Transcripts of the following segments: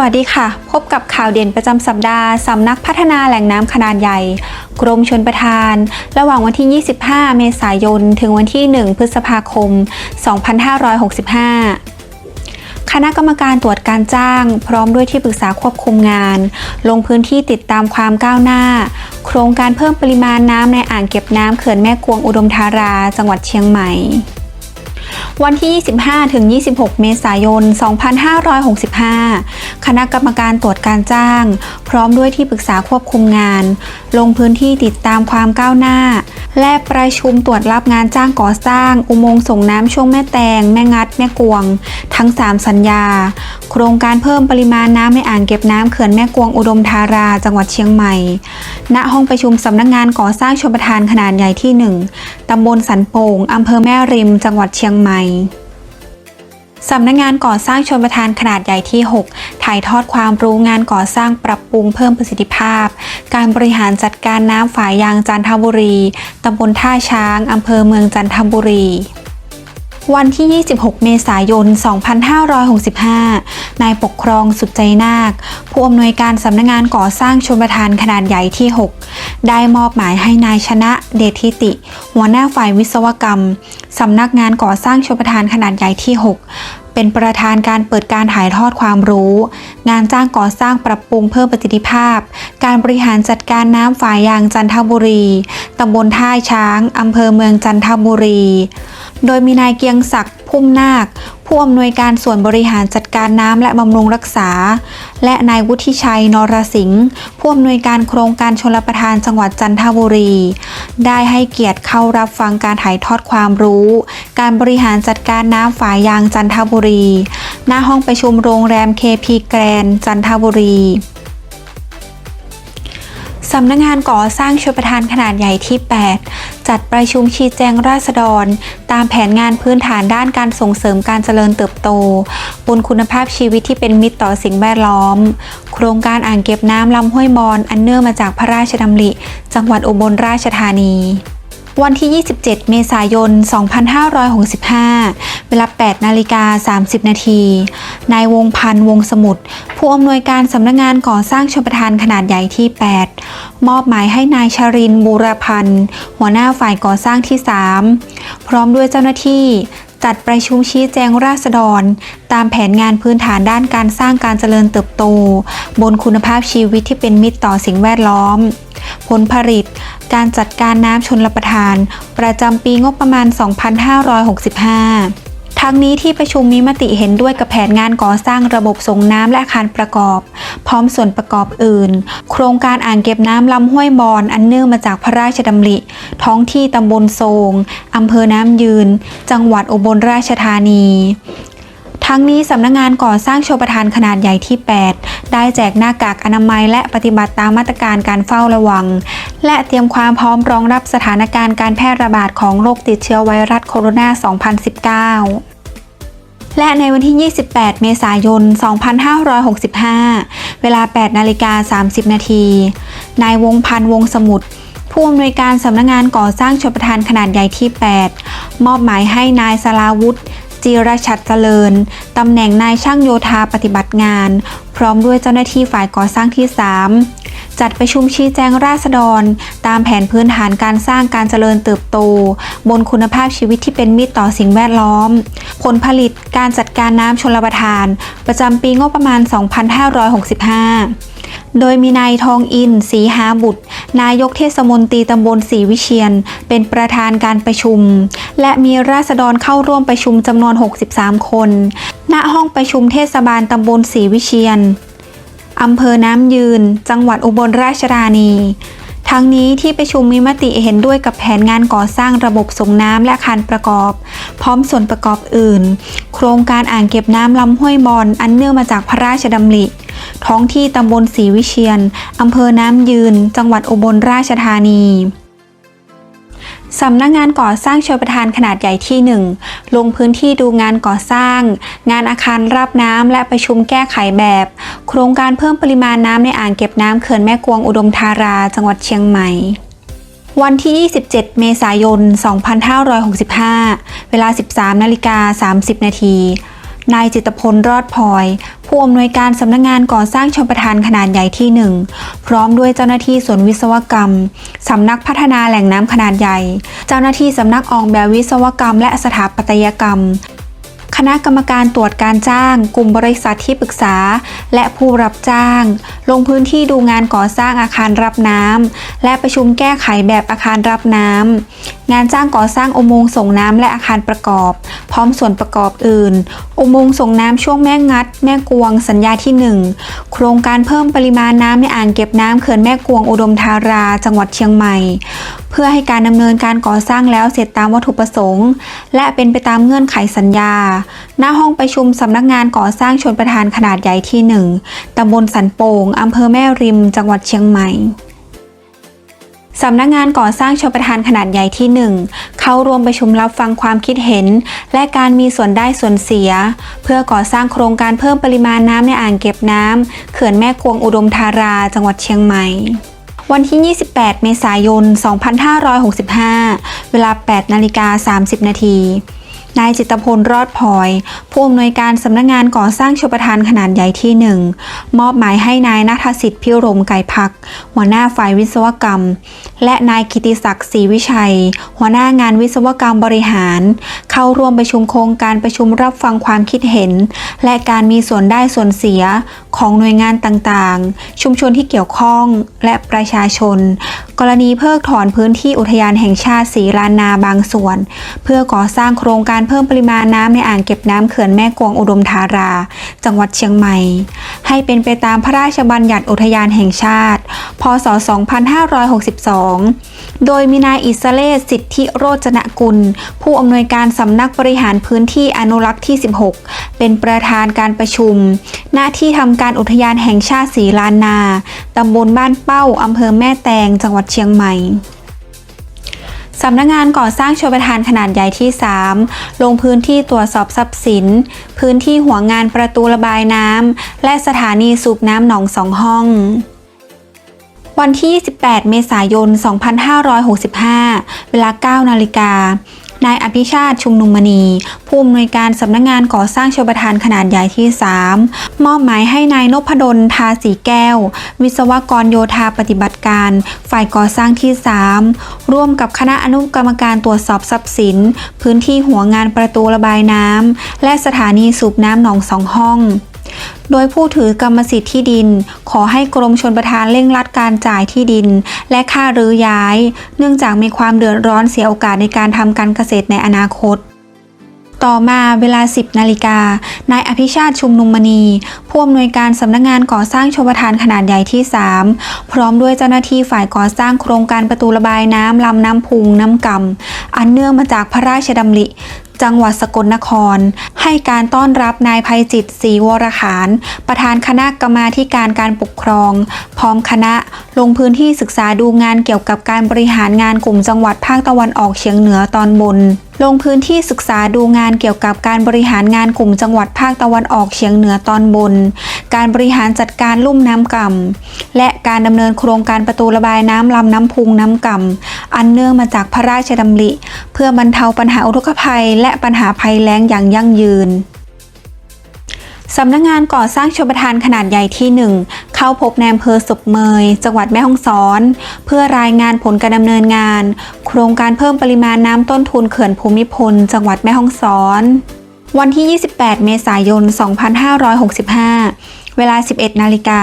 สวัสดีค่ะ พบกับข่าวเด่นประจำสัปดาห์ สำนักพัฒนาแหล่งน้ำขนาดใหญ่ กรมชนประทาน ระหว่างวันที่ 25 เมษายน ถึงวันที่ 1 พฤษภาคม 2565คณะกรรมการตรวจการจ้าง พร้อมด้วยที่ปรึกษาควบคุมงาน ลงพื้นที่ติดตามความก้าวหน้า โครงการเพิ่มปริมาณน้ำในอ่างเก็บน้ำเขื่อนแม่กวงอุดมธารา จังหวัดเชียงใหม่ วันที่ 25ถึง26 เมษายน 2565 คณะกรรมการตรวจการจ้าง พร้อมด้วยที่ปรึกษาควบคุมงาน ลงพื้นที่ติดตามความก้าวหน้า และประชุมตรวจรับงานจ้างก่อสร้าง อุโมงค์ส่งน้ำช่วงแม่แตง แม่งัด แม่กวง ทั้ง 3 สัญญา โครงการเพิ่มปริมาณน้ำในอ่างเก็บน้ำเขื่อนแม่กวงอุดมธาราจังหวัดเชียงใหม่ ณ ห้องประชุมสำนักงานก่อสร้างชลประทานขนาดใหญ่ที่ 1 ตำบลสันโป่งอำเภอแม่ริม จังหวัดเชียงใหม่สำนักงานก่อสร้างชนประทานขนาดใหญ่ที่ 6 ถ่ายทอดความรู้งานก่อสร้างปรับปรุงเพิ่มประสิทธิภาพ การบริหารจัดการน้ำฝายยางจันทบุรี ตำบลท่าช้าง อำเภอเมืองจันทบุรี วันที่ 26 เมษายน 2565 นายปกครองสุดใจนาค ผู้อำนวยการสำนักงานก่อสร้างชนประทานขนาดใหญ่ที่ 6 ได้มอบหมายให้นายชนะเดชทิติ หัวหน้าฝ่ายวิศวกรรมสำนักงานก่อสร้างชนประทานขนาดใหญ่ที่ 6เป็นประธานการเปิดการถ่ายทอดความรู้ งานจ้างก่อสร้างปรับปรุงเพิ่มประสิทธิภาพ การบริหารจัดการน้ำฝายยางจันทบุรี ตำบลท่าช้าง อำเภอเมืองจันทบุรี โดยมีนายเกียงศักดิ์พุ่มนาค ผู้อำนวยการส่วนบริหารจัดการน้ำและบำรุงรักษา และนายวุฒิชัยนรสิงห์ผู้อำนวยการโครงการชลประทานจังหวัดจันทบุรี ได้ให้เกียรติเข้ารับฟังการถ่ายทอดความรู้ การบริหารจัดการน้ำฝายยางจันทบุรี หน้าห้องประชุมโรงแรม KP แกรนจันทบุรีสำนักงานก่อสร้างชลประทานขนาดใหญ่ที่ 8 จัดประชุมชี้แจงราษฎร ตามแผนงานพื้นฐานด้านการส่งเสริมการเจริญเติบโต บนคุณภาพชีวิตที่เป็นมิตรต่อสิ่งแวดล้อม โครงการอ่างเก็บน้ำลำห้วยบอนอันเนื่องมาจากพระราชดำริ จังหวัดอุบลราชธานี วันที่ 27 เมษายน 2565 เวลา 8 นาฬิกา 30 นาทีนายวงพันธ์วงสมุทรผู้อำนวยการสำนักงานก่อสร้างชมประทานขนาดใหญ่ที่ 8 มอบหมายให้นายชรินบูรพันธ์ หัวหน้าฝ่ายก่อสร้างที่ 3 พร้อมด้วยเจ้าหน้าที่ จัดประชุมชี้แจงราษฎร ตามแผนงานพื้นฐานด้านการสร้างการเจริญเติบโต บนคุณภาพชีวิตที่เป็นมิตรต่อสิ่งแวดล้อม ผลผลิต การจัดการน้ำชนรประทาน ประจำปีงบประมาณ 2565 ทั้งนี้ที่ประชุมมีมติเห็นด้วยกับแผนงานก่อสร้างระบบส่งน้ำและอาคารประกอบ พร้อมส่วนประกอบอื่น โครงการอ่างเก็บน้ำลำห้วยบอนอันเนื่องมาจากพระราชดำริ ท้องที่ตำบลโซงอำเภอน้ำยืน จังหวัดอุบลราชธานี ทั้งนี้สำนักงงานก่อสร้างโชว์ประทานขนาดใหญ่ที่ 8 ได้แจกหน้ากากอนามัย และปฏิบัติตามมาตรการการเฝ้าระวัง และเตรียมความพร้อมรองรับสถานการณ์การแพร่ระบาดของโรคติดเชื้อไวรัสโคโรนา 2019และในวันที่ 28 เมษายน 2565 เวลา 8 นาฬิกา 30 นาที นายวงพันธ์วงสมุทรผู้อำนวยการสำนักงานก่อสร้างชลประทานขนาดใหญ่ที่ 8 มอบหมายให้นายสลาวุธ จีรชัดเจริญ ตำแหน่งนายช่างโยธาปฏิบัติงาน พร้อมด้วยเจ้าหน้าที่ฝ่ายก่อสร้างที่ 3 จัดประชุมชี้แจงราษฎร ตามแผนพื้นฐานการสร้างการเจริญเติบโต บนคุณภาพชีวิตที่เป็นมิตรต่อสิ่งแวดล้อม ผลผลิตการจัดการน้ำชลประทาน ประจำปีงบประมาณ 2565 โดยมีนายทองอินสีหาบุตร นายกเทศมนตรีตำบลศรีวิเชียน เป็นประธานการประชุม และมีราษฎรเข้าร่วมประชุมจำนวน 63 คน ณ ห้องประชุมเทศบาลตำบลศรีวิเชียนอำเภอน้ำยืน จังหวัดอุบลราชธานี ทั้งนี้ที่ประชุมมีมติเห็นด้วยกับแผนงานก่อสร้างระบบส่งน้ำและอาคารประกอบ พร้อมส่วนประกอบอื่น โครงการอ่างเก็บน้ำลำห้วยบอนอันเนื่องมาจากพระราชดำริ ท้องที่ตำบลศรีวิเชียนอำเภอน้ำยืน จังหวัดอุบลราชธานี สำนักงานก่อสร้างชลประทานขนาดใหญ่ที่ 1 ลงพื้นที่ดูงานก่อสร้าง งานอาคารรับน้ำและประชุมแก้ไขแบบ โครงการเพิ่มปริมาณน้ำในอ่างเก็บน้ำเขื่อนแม่กวงอุดมธารา จังหวัดเชียงใหม่ วันที่ 27 เมษายน 2565 เวลา 13 นาฬิกา 30 นาทีนายจิตพลรอดพลอย ผู้อำนวยการสำนักงงานก่อสร้างชมประทานขนาดใหญ่ที่ 1 พร้อมด้วยเจ้าหน้าที่ส่วนวิศวกรรม สำนักพัฒนาแหล่งน้ำขนาดใหญ่ เจ้าหน้าที่สำนักออกแบบวิศวกรรมและสถาปัตยกรรม คณะกรรมการตรวจการจ้าง กลุ่มบริษัทที่ปรึกษา และผู้รับจ้าง ลงพื้นที่ดูงานก่อสร้างอาคารรับน้ำและประชุมแก้ไขแบบอาคารรับน้ำงานจ้างก่อสร้างอุโมงค์ส่งน้ำและอาคารประกอบ พร้อมส่วนประกอบอื่น อุโมงค์ส่งน้ำช่วงแม่งัด แม่กวง สัญญาที่ 1 โครงการเพิ่มปริมาณน้ำในอ่างเก็บน้ำเขื่อนแม่กวงอุดมธารา จังหวัดเชียงใหม่เพื่อให้การดำเนินการก่อสร้างแล้วเสร็จตามวัตถุประสงค์ และเป็นไปตามเงื่อนไขสัญญาหน้าห้องประชุมสำนักงานก่อสร้างชนประทานขนาดใหญ่ที่ 1ตำบลสันโป่งอำเภอแม่ริม จังหวัดเชียงใหม่สำนักงานก่อสร้างชนประทานขนาดใหญ่ที่ 1 เข้าร่วมประชุมรับฟังความคิดเห็น และการมีส่วนได้ส่วนเสีย เพื่อก่อสร้างโครงการเพิ่มปริมาณน้ำในอ่างเก็บน้ำเขื่อนแม่กวงอุดมธารา จังหวัดเชียงใหม่ วันที่ 28 เมษายน 2565 เวลา 8 นาฬิกา 30 นาที นายจิตพลรอดพลอย ผู้อำนวยการสำนักงานก่อสร้างชลประทานขนาดใหญ่ที่1มอบหมายให้นายนัทสิทธิ์พิรมไก่พัก หัวหน้าฝ่ายวิศวกรรม และนายกิติศักดิ์ศรีวิชัย หัวหน้างานวิศวกรรมบริหาร เข้าร่วมประชุมโครงการประชุมรับฟังความคิดเห็น และการมีส่วนได้ส่วนเสียของหน่วยงานต่างๆ ชุมชนที่เกี่ยวข้องและประชาชน กรณีเพิกถอนพื้นที่อุทยานแห่งชาติศรีลานนาบางส่วน เพื่อก่อสร้างโครงการเพิ่มปริมาณน้ำในอ่างเก็บน้ำเขื่อนแม่กวงอุดมธารา จังหวัดเชียงใหม่ ให้เป็นไปตามพระราชบัญญัติอุทยานแห่งชาติ พศ 2562 โดยมีนายอิสเลศสิทธิโรจนกุล ผู้อำนวยการสำนักบริหารพื้นที่อนุรักษ์ที่ 16 เป็นประธานการประชุม หน้าที่ทำการอุทยานแห่งชาติศรีลานนาตำบลบ้านเป้าอำเภอแม่แตง จังหวัดเชียงใหม่ สำนักงานก่อสร้างชลประทานขนาดใหญ่ที่ 3 ลงพื้นที่ตรวจสอบทรัพย์สิน พื้นที่หัวงานประตูระบายน้ำ และสถานีสูบน้ำหนองสองห้อง วันที่28เมษายน 2565 เวลา 9 นาฬิกา นายอภิชาติชุมนุมมณี ผู้อำนวยการสำนักงงานก่อสร้างชลประทานขนาดใหญ่ที่ 3 มอบหมายให้นายนพดลทาสีแก้ว วิศวกรโยธาปฏิบัติการ ฝ่ายก่อสร้างที่ 3 ร่วมกับคณะอนุกรรมการตรวจสอบทรัพย์สิน พื้นที่หัวงานประตูระบายน้ำและสถานีสูบน้ำหนองสองห้อง โดยผู้ถือกรรมสิทธิ์ที่ดิน ขอให้กรมชนประทานเร่งรัดการจ่ายที่ดิน และค่ารื้อย้าย เนื่องจากมีความเดือดร้อนเสียโอกาสในการทำการเกษตรในอนาคตต่อมาเวลา 10 นาฬิกา นายอภิชาติชุมนุมมณี ผู้อำนวยการสำนักงงานก่อสร้างชมประทานขนาดใหญ่ที่ 3 พร้อมด้วยเจ้าหน้าที่ฝ่ายก่อสร้างโครงการประตูระบายน้ำลำน้ำพุงน้ำกำอันเนื่องมาจากพระราชดำริ จังหวัดสกลนคร ให้การต้อนรับนายภัยจิตศรีวรขาน ประธานคณะกรรมาการการปกครอง พร้อมคณะลงพื้นที่ศึกษาดูงานเกี่ยวกับการบริหารงานกลุ่มจังหวัดภาคตะวันออกเฉียงเหนือตอนบน ลงพื้นที่ศึกษาดูงานเกี่ยวกับการบริหารงานกลุ่มจังหวัดภาคตะวันออกเฉียงเหนือตอนบน การบริหารจัดการลุ่มน้ำก่ำและการดำเนินโครงการประตูระบายน้ำลำน้ำพุงน้ำก่ำอันเนื่องมาจากพระราชดำริ เพื่อบรรเทาปัญหาอุทกภัย และปัญหาภัยแล้งอย่างยั่งยืน สำนักงงานก่อสร้างชลประทานขนาดใหญ่ที่ 1 เข้าพบในอำเภอศพเมย จังหวัดแม่ฮ่องสอน เพื่อรายงานผลการดำเนินงาน โครงการเพิ่มปริมาณน้ำต้นทุนเขื่อนภูมิพล จังหวัดแม่ฮ่องสอน วันที่ 28 เมษายน 2565 เวลา 11 นาฬิกา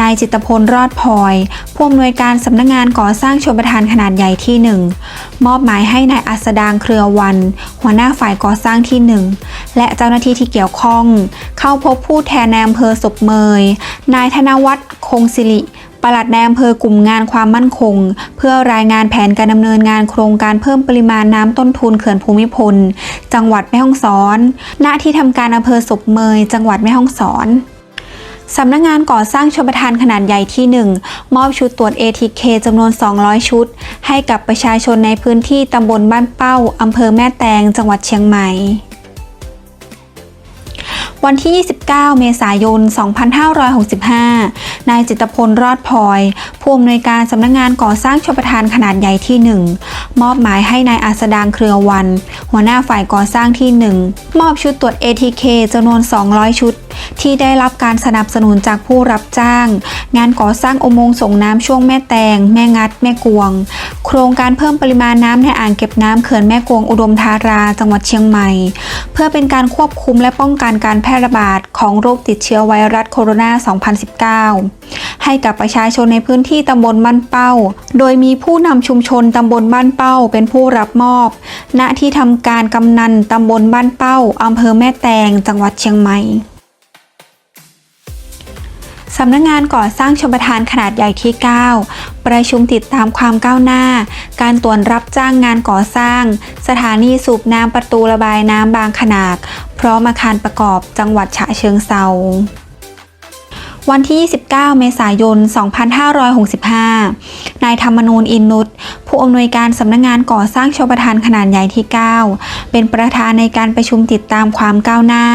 นายจิตพลรอดพลอยผู้อำนวยการสำนักงงานก่อสร้างชลประทานขนาดใหญ่ที่ 1 มอบหมายให้นายอัสดางเครือวัน หัวหน้าฝ่ายก่อสร้างที่ 1 และเจ้าหน้าที่ที่เกี่ยวข้อง เข้าพบผู้แทนในอำเภอศพเมย นายธนวัฒน์คงศิริปลัดในอำเภอกลุ่มงานความมั่นคง เพื่อรายงานแผนการดำเนินงานโครงการเพิ่มปริมาณน้ำต้นทุนเขื่อนภูมิพล จังหวัดแม่ฮ่องสอน ณที่ทำการอำเภอศพเมย จังหวัดแม่ฮ่องสอน สำนักงงานก่อสร้างชมประทานขนาดใหญ่ที่ 1 มอบชุดตรวจ ATK จำนวน 200 ชุด ให้กับประชาชนในพื้นที่ตำบลบ้านเป้าอำเภอแม่แตง จังหวัดเชียงใหม่ วันที่19เมษายน 2565 นายจิตพลรอดพลอย ผู้อำนวยการสำนักงงานก่อสร้างชลประทานขนาดใหญ่ที่ 1 มอบหมายให้นายอัสดางเครือวัน หัวหน้าฝ่ายก่อสร้างที่ 1 มอบชุดตรวจ ATK จำนวน 200 ชุด ที่ได้รับการสนับสนุนจากผู้รับจ้าง งานก่อสร้างอุโมงค์ส่งน้ำช่วงแม่แตง แม่งัด แม่กวง โครงการเพิ่มปริมาณน้ำในอ่างเก็บน้ำเขื่อนแม่กวงอุดมธารา จังหวัดเชียงใหม่ เพื่อเป็นการควบคุมและป้องกันการแพร่ระบาดของโรคติดเชื้อไวรัสโคโรนา 2019 ให้กับประชาชนในพื้นที่ตำบลบ้านเป้า โดยมีผู้นำชุมชนตำบลบ้านเป้าเป็นผู้รับมอบ ณ ที่ทำการกำนันตำบลบ้านเป้าอำเภอแม่แตง จังหวัดเชียงใหม่ สำนักงงานก่อสร้างชมประทานขนาดใหญ่ที่ 9 ประชุมติดตามความก้าวหน้า การตรวจรับจ้างงานก่อสร้าง สถานีสูบน้ำประตูระบายน้ำบางขนาด พร้อมอาคารประกอบจังหวัดฉะเชิงเซา วันที่ 29 เมษายน 2565 นายธรรมนูญอินนุตผู้อำนวยการสำนักงงานก่อสร้างชลประทานขนาดใหญ่ที่ 9 เป็นประธานในการประชุมติดตามความก้าวหน้า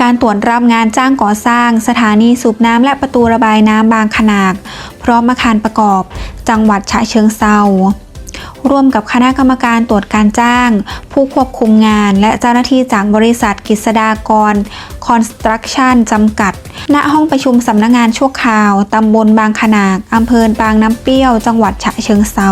การตรวจรับงานจ้างก่อสร้าง สถานีสูบน้ำและประตูระบายน้ำบางขนาดพร้อมอาคารประกอบ จังหวัดฉะเชิงเซา ร่วมกับคณะกรรมการตรวจการจ้าง ผู้ควบคุมงาน และเจ้าหน้าที่จากบริษัทกิษดากรคอนสตรักชั่นจำกัด ณ ห้องประชุมสำนักงงานชั่วคราว ตำบลบางขนากอำเภอบางน้ำเปรี้ยว จังหวัดฉะเชิงเซา